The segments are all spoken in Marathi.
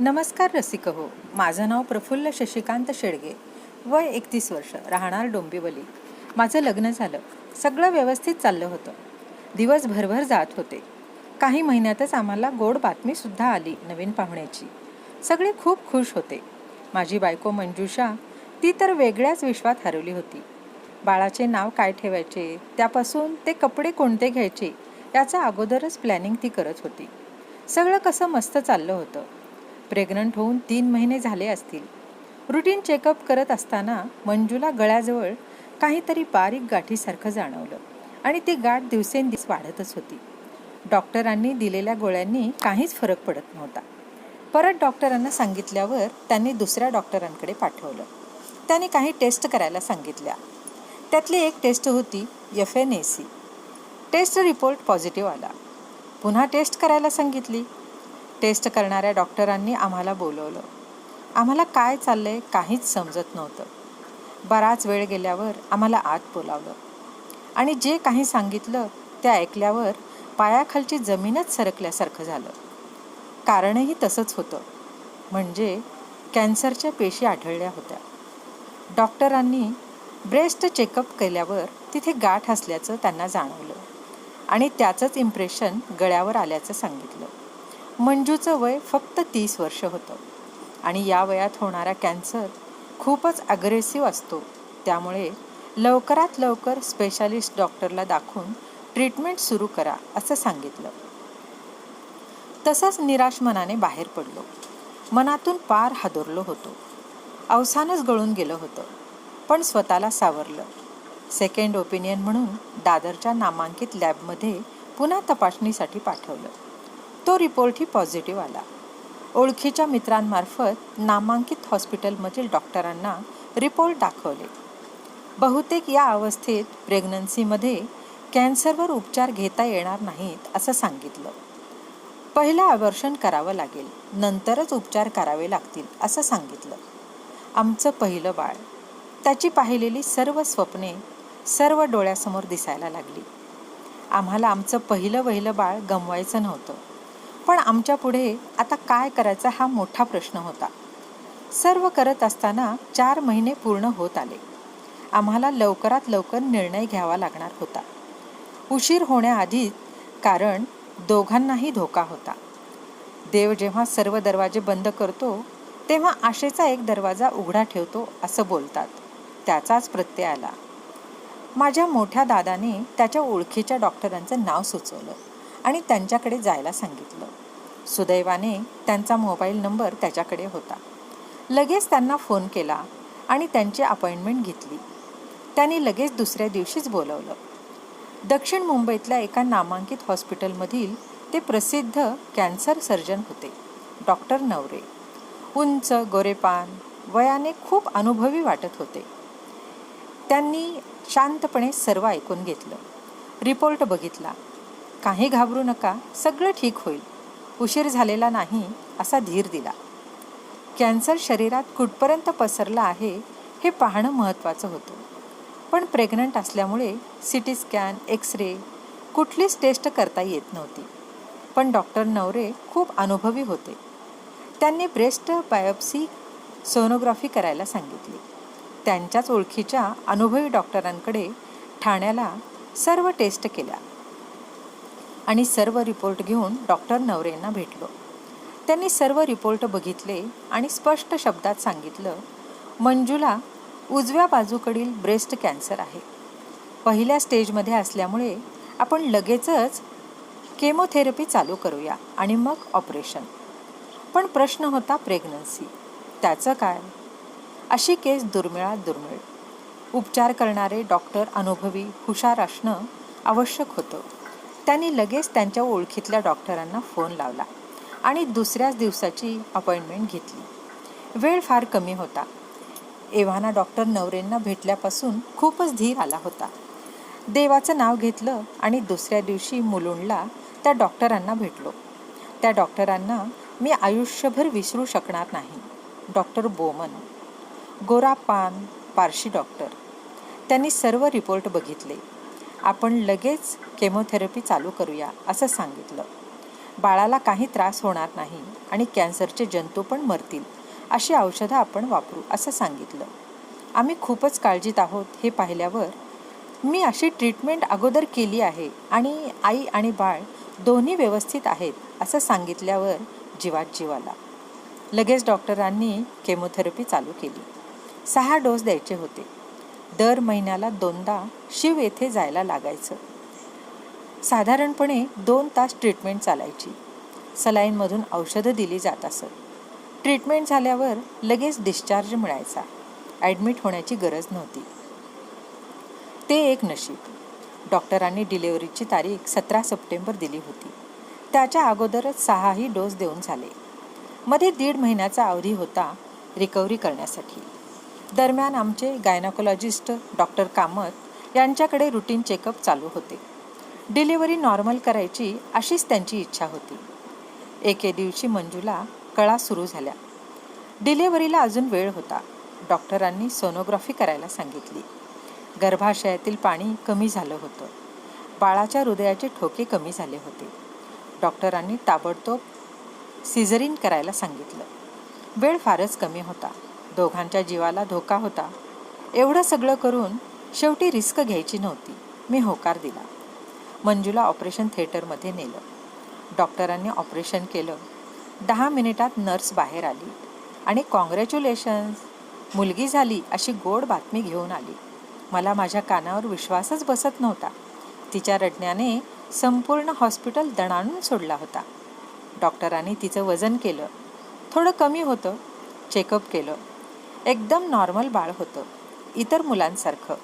नमस्कार रसिक हो माझं नाव प्रफुल्ल शशिकांत शेडगे. वय एकतीस वर्ष. राहणार डोंबिवली. माझं लग्न झालं. सगळं व्यवस्थित चाललं होतं. दिवस भरभर जात होते. काही महिन्यातच आम्हाला गोड बातमीसुद्धा आली नवीन पाहुण्याची. सगळे खूप खुश होते. माझी बायको मंजुषा ती तर वेगळ्याच विश्वात हरवली होती. बाळाचे नाव काय ठेवायचे? त्यापासून ते कपडे कोणते घ्यायचे? याचा अगोदरच प्लॅनिंग ती करत होती. सगळं कसं मस्त चाललं होतं. प्रेग्नंट होऊन तीन महिने झाले असतील. रुटीन चेकअप करत असताना मंजूला गळ्याजवळ काहीतरी बारीक गाठीसारखं जाणवलं आणि ती गाठ दिवसेंदिवस वाढतच होती. डॉक्टरांनी दिलेल्या गोळ्यांनी काहीच फरक पडत नव्हता. परत डॉक्टरांना सांगितल्यावर त्यांनी दुसऱ्या डॉक्टरांकडे पाठवलं. त्यांनी काही टेस्ट करायला सांगितल्या. त्यातली एक टेस्ट होती F N A C. Test report positive आला. पुन्हा टेस्ट करायला सांगितली. टेस्ट करणाऱ्या डॉक्टरांनी आम्हाला बोलवलं. आम्हाला काय चाललंय काहीच समजत नव्हतं. बराच वेळ गेल्यावर आम्हाला आत बोलावलं. आणि जे काही सांगितलं ते ऐकल्यावर पायाखालची जमीनच सरकल्यासारखं झालं. कारणही तसंच होतं. म्हणजे कॅन्सरच्या पेशी आढळल्या होत्या. डॉक्टरांनी ब्रेस्ट चेकअप केल्यावर तिथे गाठ असल्याचं त्यांना जाणवलं. आणि त्याचंच इम्प्रेशन गळ्यावर आल्याचं सांगितलं. मंजूचं वय फक्त तीस वर्ष होतं. आणि या वयात होणारा कॅन्सर खूपच अग्रेसिव्ह असतो. त्यामुळे लवकरात लवकर स्पेशालिस्ट डॉक्टरला दाखवून ट्रीटमेंट सुरू करा असं सांगितलं. तसंच निराश मनाने बाहेर पडलो. मनातून पार हादरलो होतो. अवसानच गळून गेलं होतं. पण स्वतःला सावरलं. सेकंड ओपिनियन म्हणून दादरच्या नामांकित लॅबमध्ये पुन्हा तपासणीसाठी पाठवलं. तो रिपोर्टही पॉझिटिव्ह आला. ओळखीच्या मित्रांमार्फत नामांकित हॉस्पिटलमधील डॉक्टरांना रिपोर्ट दाखवले. बहुतेक या अवस्थेत प्रेग्नन्सीमध्ये कॅन्सरवर उपचार घेता येणार नाहीत असं सांगितलं. पहिलं आवर्षण करावं लागेल नंतरच उपचार करावे लागतील असं सांगितलं. आमचं पहिलं बाळ. त्याची पाहिलेली सर्व स्वप्ने सर्व डोळ्यासमोर दिसायला लागली. आम्हाला आमचं पहिलं वहिलं बाळ गमवायचं नव्हतं. पण आमच्या पुढे आता काय करायचा हा मोठा प्रश्न होता. सर्व करत असताना चार महिने पूर्ण होत आले. आम्हाला लवकरात लवकर निर्णय घ्यावा लागणार होता. उशीर होण्याआधीच कारण दोघांनाही धोका होता. देव जेव्हा सर्व दरवाजे बंद करतो तेव्हा आशेचा एक दरवाजा उघडा ठेवतो असं बोलतात. त्याचाच प्रत्यय आला. माझ्या मोठ्या दादाने त्याच्या ओळखीच्या डॉक्टरांचं नाव सुचवलं. आणि त्यांच्याकडे जायला सांगितलं. सुदैवाने त्यांचा मोबाईल नंबर त्याच्याकडे होता. लगेच त्यांना फोन केला आणि त्यांची अपॉइंटमेंट घेतली. त्यांनी लगेच दुसऱ्या दिवशीच बोलवलं. दक्षिण मुंबईतल्या एका नामांकित हॉस्पिटलमधील ते प्रसिद्ध कॅन्सर सर्जन होते डॉक्टर नवरे. उंच गोरेपान वयाने खूप अनुभवी वाटत होते. त्यांनी शांतपणे सर्व ऐकून घेतलं. रिपोर्ट बघितला. काही घाबरू नका सगळं ठीक होईल. उशीर झालेला नाही असा धीर दिला. कॅन्सर शरीरात कुठपर्यंत पसरला आहे हे पाहणं महत्त्वाचं होतं. पण प्रेग्नंट असल्यामुळे C T scan X ray कुठलीच टेस्ट करता येत नव्हती. पण डॉक्टर नवरे खूप अनुभवी होते. त्यांनी ब्रेस्ट बायोप्सी सोनोग्राफी करायला सांगितली. त्यांच्याच ओळखीच्या अनुभवी डॉक्टरांकडे ठाण्याला सर्व टेस्ट केल्या. आणि सर्व रिपोर्ट घेऊन डॉक्टर नवरेंना भेटलो. त्यांनी सर्व रिपोर्ट बघितले आणि स्पष्ट शब्दात सांगितलं मंजूला उजव्या बाजूकडील ब्रेस्ट कॅन्सर आहे. पहिल्या स्टेजमध्ये असल्यामुळे आपण लगेचच केमोथेरपी चालू करूया आणि मग ऑपरेशन. पण प्रश्न होता प्रेग्नन्सी. त्याचं काय? अशी केस दुर्मिळात दुर्मिळ. उपचार करणारे डॉक्टर अनुभवी हुशार असणं आवश्यक होतं. त्यांनी लगेच त्यांच्या ओळखीतल्या डॉक्टरांना फोन लावला आणि दुसऱ्याच दिवसाची अपॉइंटमेंट घेतली. वेळ फार कमी होता. एव्हाना डॉक्टर नवरेंना भेटल्यापासून खूपच धीर आला होता. देवाचं नाव घेतलं आणि दुसऱ्या दिवशी मुलुंडला त्या डॉक्टरांना भेटलो. त्या डॉक्टरांना मी आयुष्यभर विसरू शकणार नाही डॉक्टर बोमन. गोरापान पारशी डॉक्टर. त्यांनी सर्व रिपोर्ट बघितले. आपण लगेच केमोथेरपी चालू करूया असं सांगितलं. बाळाला काही त्रास होणार नाही आणि कॅन्सरचे जंतू पण मरतील अशी औषधं आपण वापरू असं सांगितलं. आम्ही खूपच काळजीत आहोत हे पाहिल्यावर मी अशी ट्रीटमेंट अगोदर केली आहे आणि आई आणि बाळ दोन्ही व्यवस्थित आहेत असं सांगितल्यावर जीवात जीव आला. लगेच डॉक्टरांनी केमोथेरपी चालू केली. सहा डोस द्यायचे होते. दर महिन्याला दोनदा शिव येथे जायला लागायचं. साधारणपणे दोन तास ट्रीटमेंट चालायची. सलाईनमधून औषधं दिली जात असत. ट्रीटमेंट झाल्यावर लगेच डिस्चार्ज मिळायचा. ॲडमिट होण्याची गरज नव्हती. ते एक नशीब. डॉक्टरांनी डिलिव्हरीची तारीख सतरा सप्टेंबर दिली होती. त्याच्या अगोदरच सहाही डोस देऊन झाले. मध्ये दीड महिन्याचा अवधी होता रिकव्हरी करण्यासाठी. दरम्यान आमचे गायनाकोलॉजिस्ट डॉक्टर कामत यांच्याकडे रुटीन चेकअप चालू होते. डिलिव्हरी नॉर्मल करायची अशीच त्यांची इच्छा होती. एके दिवशी मंजूला कळा सुरू झाल्या. डिलिव्हरीला अजून वेळ होता. डॉक्टरांनी सोनोग्राफी करायला सांगितली. गर्भाशयातील पाणी कमी झालं होतं. बाळाच्या हृदयाचे ठोके कमी झाले होते. डॉक्टरांनी ताबडतोब सिझरिन करायला सांगितलं. वेळ फारच कमी होता. दोघांच्या जीवाला धोका होता. एवढं सगळं करून शेवटी रिस्क घ्यायची नव्हती. मी होकार दिला. मंजूला ऑपरेशन थिएटरमध्ये नेलं. डॉक्टरांनी ऑपरेशन केलं. दहा मिनिटात नर्स बाहेर आली आणि कॉंग्रॅच्युलेशन्स मुलगी झाली अशी गोड बातमी घेऊन आली. मला माझ्या कानावर विश्वासच बसत नव्हता. तिच्या रडण्याने संपूर्ण हॉस्पिटल दणाणून सोडला होता. डॉक्टरांनी तिचं वजन केलं. थोडं कमी होतं. चेकअप केलं. एकदम नॉर्मल बाळ होतं. इतर मुलांसारखं.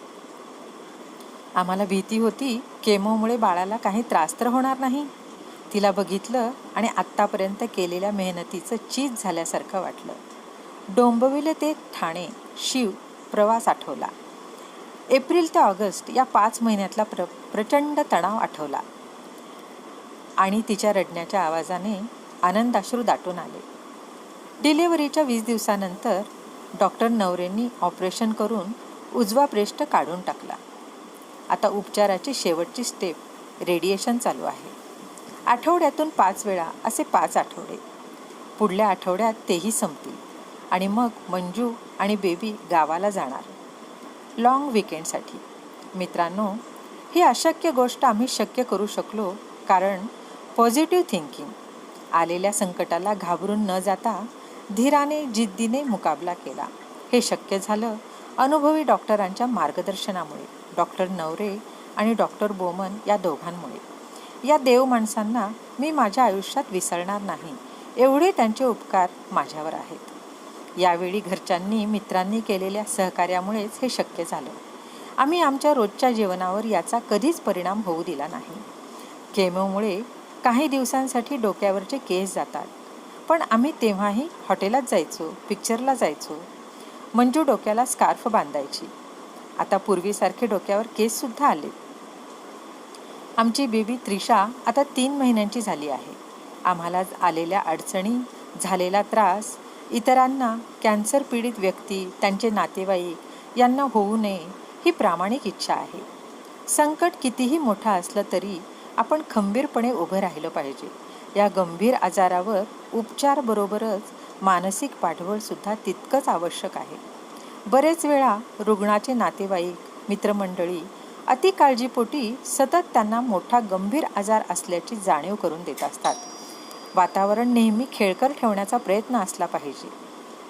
आम्हाला भीती होती केमोमुळे बाळाला काही त्रास तर होणार नाही. तिला बघितलं आणि आत्तापर्यंत केलेल्या मेहनतीचं चीज झाल्यासारखं वाटलं. डोंबविले ते ठाणे शिव प्रवास आठवला. एप्रिल ते ऑगस्ट या पाच महिन्यातला प्र प्रचंड तणाव आठवला. आणि तिच्या रडण्याच्या आवाजाने आनंदाश्रू दाटून आले. डिलिव्हरीच्या वीस दिवसानंतर डॉक्टर नवरेंनी ऑपरेशन करून उजवा प्रेष्ठ काढून टाकला. आता उपचाराची शेवटची स्टेप रेडिएशन चालू आहे. आठवड्यातून पाच वेळा असे पाच आठवडे. पुढल्या आठवड्यात तेही संपतील. आणि मग मंजू आणि बेबी गावाला जाणार. लाँग विकेंडसाठी मित्रांनो ही अशक्य गोष्ट आम्ही शक्य करू शकलो कारण पॉझिटिव्ह थिंकिंग आलेल्या संकटाला घाबरून न जाता धीराने जिद्दीने मुकाबला केला. हे शक्य झालं अनुभवी डॉक्टरांच्या मार्गदर्शनामुळे. डॉक्टर नवरे आणि डॉक्टर बोमन या दोघांमुळे. या देव माणसांना मी माझ्या आयुष्यात विसरणार नाही. एवढे त्यांचे उपकार माझ्यावर आहेत. यावेळी घरच्यांनी मित्रांनी केलेल्या सहकार्यामुळेच हे शक्य झालं. आम्ही आमच्या रोजच्या जीवनावर याचा कधीच परिणाम होऊ दिला नाही. केमोमुळे काही दिवसांसाठी डोक्यावरचे केस जातात. पण आम्ही तेव्हाही हॉटेलात जायचो पिक्चरला जायचो. मंजू डोक्याला स्कार्फ बांधायची. आता पूर्वीसारखे डोक्यावर केससुद्धा आले. आमची बेबी त्रिशा आता तीन महिन्यांची झाली आहे. आम्हाला आलेल्या अडचणी झालेला त्रास इतरांना कॅन्सर पीडित व्यक्ती त्यांचे नातेवाईक यांना होऊ नये ही प्रामाणिक इच्छा आहे. संकट कितीही मोठं असलं तरी आपण खंबीरपणे उभं राहिलं पाहिजे. या गंभीर आजारावर उपचारबरोबरच मानसिक पाठबळसुद्धा तितकंच आवश्यक आहे. बरेच वेळा रुग्णाचे नातेवाईक मित्रमंडळी अति काळजीपोटी सतत त्यांना मोठा गंभीर आजार असल्याची जाणीव करून देत असतात. वातावरण नेहमी खेळकर ठेवण्याचा प्रयत्न असला पाहिजे.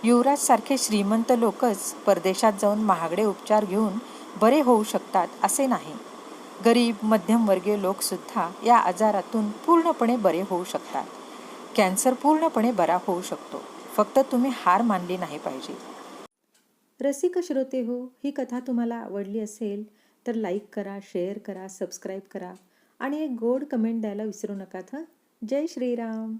युवराजसारखे श्रीमंत लोकच परदेशात जाऊन महागडे उपचार घेऊन बरे होऊ शकतात असे नाही. गरीब मध्यमवर्गीय लोकसुद्धा या आजारातून पूर्णपणे बरे होऊ शकतात. कॅन्सर पूर्णपणे बरा होऊ शकतो. फक्त तुम्ही हार मानली नाही पाहिजे. रसिक श्रोते हो ही कथा तुम्हाला आवडली असेल तर लाईक करा शेअर करा सबस्क्राईब करा आणि एक गोड कमेंट द्यायला विसरू नका हं जय श्रीराम.